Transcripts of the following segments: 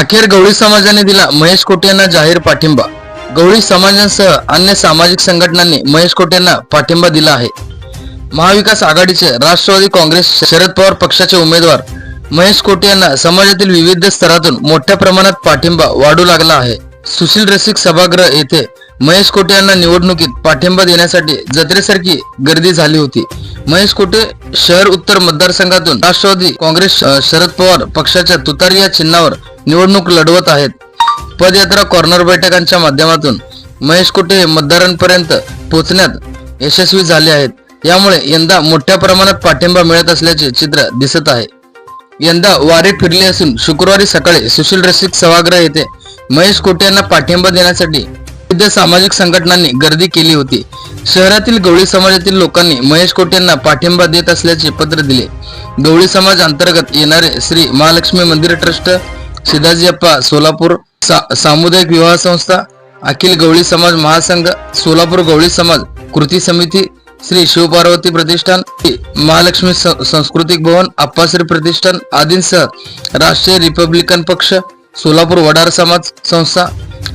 अखेर गवळी समाजाने दिला महेश कोटे यांना जाहीर पाठिंबा. गवळी समाजांसह अन्य सामाजिक संघटनांनी महेश कोटे यांना पाठिंबा दिला आहे. महाविकास आघाडीचे राष्ट्रवादी काँग्रेस शरद पवार पक्षाचे उमेदवार महेश कोटे यांना समाजातील विविध स्तरातून मोठ्या प्रमाणात पाठिंबा वाढू लागला आहे. सुशील रसिक सभागृह येथे महेश कोटे यांना निवडणुकीत पाठिंबा देण्यासाठी जत्रेसारखी गर्दी झाली होती. महेश कोटे शहर उत्तर मतदारसंघातून राष्ट्रवादी काँग्रेस शरद पवार पक्षाच्या तुतारी या चिन्हावर निवडणूक लढवत आहेत. पदयात्रा कॉर्नर बैठकांच्या माध्यमातून महेश कोटे हे मतदारांपर्यंत पोहोचण्यात यशस्वी झाले आहेत. यामुळे यंदा मोठ्या प्रमाणात पाठिंबा मिळत असल्याचे चित्र दिसत आहे. यंदा वारे फिरले असून शुक्रवारी सकाळी सुशील रसिक सभागृह येथे महेश कोटे यांना पाठिंबा देण्यासाठी विविध सामाजिक संघटनांनी गर्दी केली होती. शहरातील गवळी समाजातील लोकांनी महेश कोटे यांना पाठिंबा देत असल्याचे पत्र दिले. गवळी समाज अंतर्गत येणारे श्री महालक्ष्मी मंदिर ट्रस्ट सिद्धाजीअप्पा सोलापूर सा- सामुदायिक विवाह संस्था अखिल गवळी समाज महासंघ सोलापूर गवळी समाज कृती समिती श्री शिवपार्वती प्रतिष्ठान महालक्ष्मी स- सांस्कृतिक भवन अप्पाश्री प्रतिष्ठान आदींसह राष्ट्रीय रिपब्लिकन पक्ष सोलापूर वडार समाज संस्था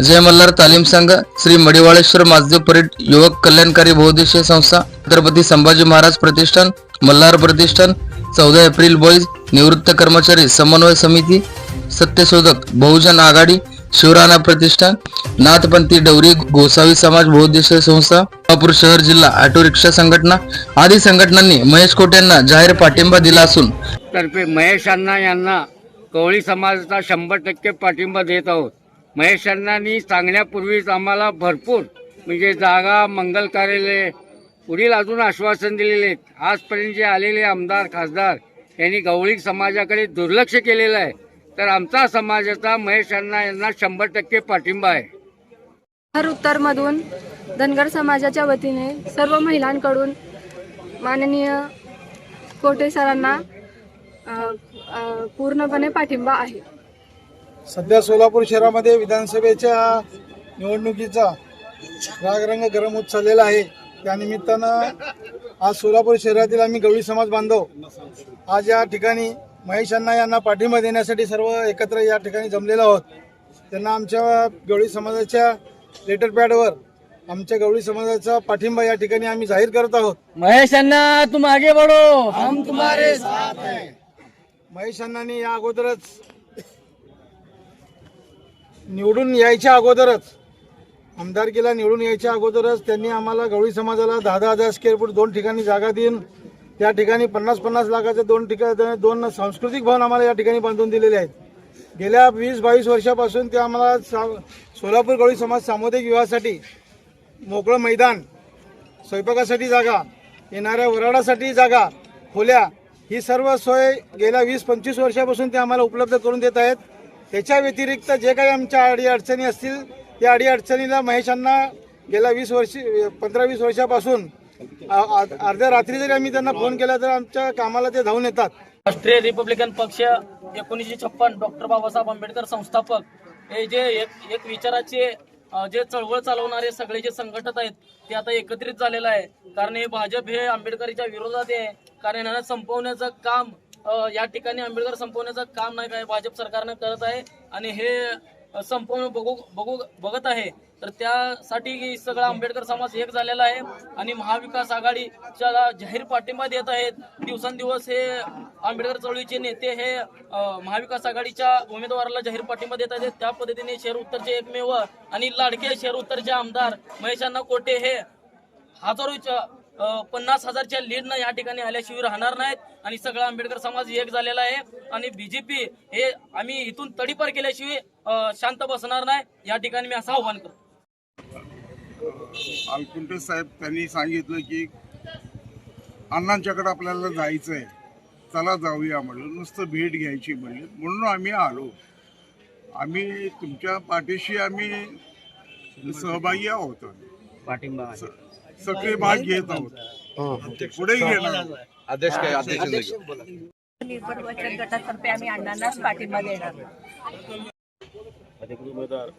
जय मल्हार तालीम संघ श्री मडिवाळेश्वर माजदेव परेड युवक कल्याणकारी बहुउद्देशीय संस्था छत्रपती संभाजी महाराज प्रतिष्ठान मल्हार प्रतिष्ठान चौदा एप्रिल बॉईज निवृत्त कर्मचारी समन्वय समिती सत्यशोधक बहुजन आघाडी शिवराणा प्रतिष्ठान नाथपंथी डवरी गोसावी समाज बहुउद्देशीय संस्था सोलापूर शहर जिल्हा ऑटो रिक्षा संघटना आदी संघटनांनी महेश कोटे यांना जाहीर पाठिंबा दिला असून तर्फे महेश अण्णा यांना कवळी समाजाचा शंभर टक्के पाठिंबा देत आहोत. महेश अण्णांनी सांगण्यापूर्वीच आम्हाला भरपूर म्हणजे जागा मंगल कार्यालय पुढील अजून आश्वासन दिलेले आहेत. आजपर्यंत जे आलेले आमदार खासदार यांनी गवळी समाजाकडे दुर्लक्ष केलेलं आहे. तर आमचा समाजाचा महेश अण्णा यांना शंभर टक्के पाठिंबा आहे. हर उत्तरमधून धनगर समाजाच्या वतीने सर्व महिलांकडून माननीय कोटे सरांना पूर्णपणे पाठिंबा आहे. सध्या सोलापूर शहरामध्ये विधानसभेच्या निवडणुकीचा रागरंग गरम होत चाललेला आहे. त्यानिमित्तानं आज सोलापूर शहरातील आम्ही गवळी समाज बांधव आज या ठिकाणी महेश अण्णा यांना पाठिंबा देण्यासाठी सर्व एकत्र या ठिकाणी जमलेलो आहोत. त्यांना आमच्या गवळी समाजाच्या लेटर पॅडवर आमच्या गवळी समाजाचा पाठिंबा या ठिकाणी आम्ही जाहीर करत आहोत. महेश अण्णा तुम आगे बढो. हम तुम्हारे महेश अण्णांनी या अगोदरच निवडून यायच्या अगोदरच आमदारकीला निवडून यायच्या अगोदरच त्यांनी आम्हाला गवळी समाजाला दहा दहा हजार स्क्वेअर फूट दोन ठिकाणी जागा देऊन त्या ठिकाणी पन्नास पन्नास लाखाचे दोन ठिकाण दोन सांस्कृतिक भवन आम्हाला या ठिकाणी बांधून दिलेले आहेत. गेल्या वीस बावीस वर्षापासून ते आम्हाला सा- सोलापूर गवळी समाज सामुदायिक विवाहासाठी मोकळं मैदान स्वयंपाकासाठी जागा येणाऱ्या वराडासाठी जागा खोल्या ही सर्व सोय गेल्या वीस पंचवीस वर्षापासून ते आम्हाला उपलब्ध करून देत आहेत. त्याच्या व्यतिरिक्त जे काही आमच्या अडी अडचणी असतील या अडीअडचणीला महेशांना गेल्या वीस वर्ष पंधरा वीस वर्षापासून अर्ध्या रात्री जरी आम्ही त्यांना फोन केला तर आमच्या कामाला ते धावून येतात. राष्ट्रीय रिपब्लिकन पक्ष एकोणीसशे छप्पन डॉक्टर बाबासाहेब आंबेडकर संस्थापक. हे जे एक एक विचाराचे जे चळवळ चालवणारे सगळे जे संघटक आहेत ते आता एकत्रित झालेलं आहे. कारण हे भाजप हे आंबेडकरीच्या विरोधात आहे. कारण यांना संपवण्याचं काम या ठिकाणी आंबेडकर संपवण्याचं काम नाही काय भाजप सरकारनं करत आहे. आणि हे संपूर्ण बघू बघू बघत आहे. तर त्यासाठी सगळा आंबेडकर समाज एक झालेला आहे आणि महाविकास आघाडीच्या जाहीर पाठिंबा देत आहेत. दिवसेंदिवस हे आंबेडकर चळवळीचे नेते हे महाविकास आघाडीच्या उमेदवाराला जाहीर पाठिंबा देत आहेत. त्या पद्धतीने शहर उत्तरचे एकमेव आणि लाडके शहर उत्तरचे आमदार महेशांना कोटे हे हजारोच्या पन्नास हजारच्या लीडनं या ठिकाणी आल्याशिवाय राहणार नाहीत. आणि सगळा आंबेडकर समाज एक झालेला आहे. आणि बीजेपी हे आम्ही इथून तडीपार केल्याशिवाय शांत बसणार नाही. या ठिकाणी मी असं आव्हान करतो. अलकुंटे साहेब त्यांनी सांगितलं की अण्णांच्याकडे आपल्याला जायचं आहे चला जाऊया म्हणलं. नुसतं भेट घ्यायची म्हणलं. म्हणून आम्ही आलो. आम्ही तुमच्या पाठीशी आम्ही सहभागी आहोत. पाठिंबा सगळे भाग घेत आहोत. पुढे घेणार आहोत. निर्भर बचत गटातर्फे आम्ही अण्णांनाच पाठिंबा देणार. अधिकृत उमेदवार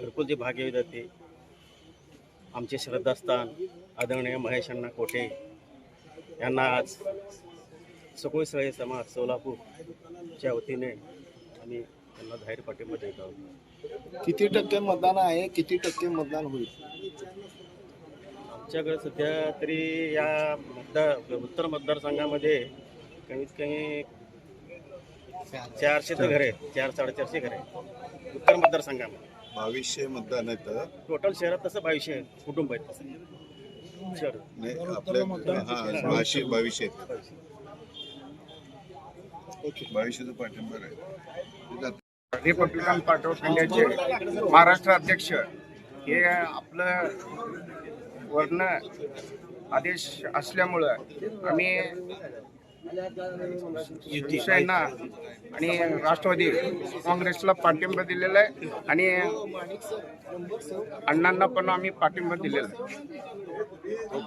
घरकुल जे भाग्य विधाते आमचे श्रद्धास्थान आदरणीय महेश अण्णा कोटे यांना आज सकोळी समाज सोलापूरच्या वतीने आम्ही त्यांना जाहीर पाठिंबा देत आहोत. किती टक्के मतदान आहे किती टक्के मतदान होईल? आमच्याकडे सध्या तरी या मतदार उत्तर मतदारसंघामध्ये कमीत कमी चारशे तर घरे चार साडेचारशे घरे उत्तर मतदारसंघामध्ये. बावीसशे मतदान आहेत टोटल शहरात तसं बावीसशे कुटुंब आहेत तसं. शहर. नाही, आपल्या हा बावीसशे बावीसशे आहेत. बावीसशेचा पाठिंबा आहे रिपब्लिकन पार्टी ऑफ इंडियाचे महाराष्ट्र अध्यक्ष हे आपलं वर्ण आदेश असल्यामुळं आम्ही शिवसेना आणि राष्ट्रवादी काँग्रेसला पाठिंबा दिलेला आहे आणि अण्णांना पण आम्ही पाठिंबा दिलेला आहे.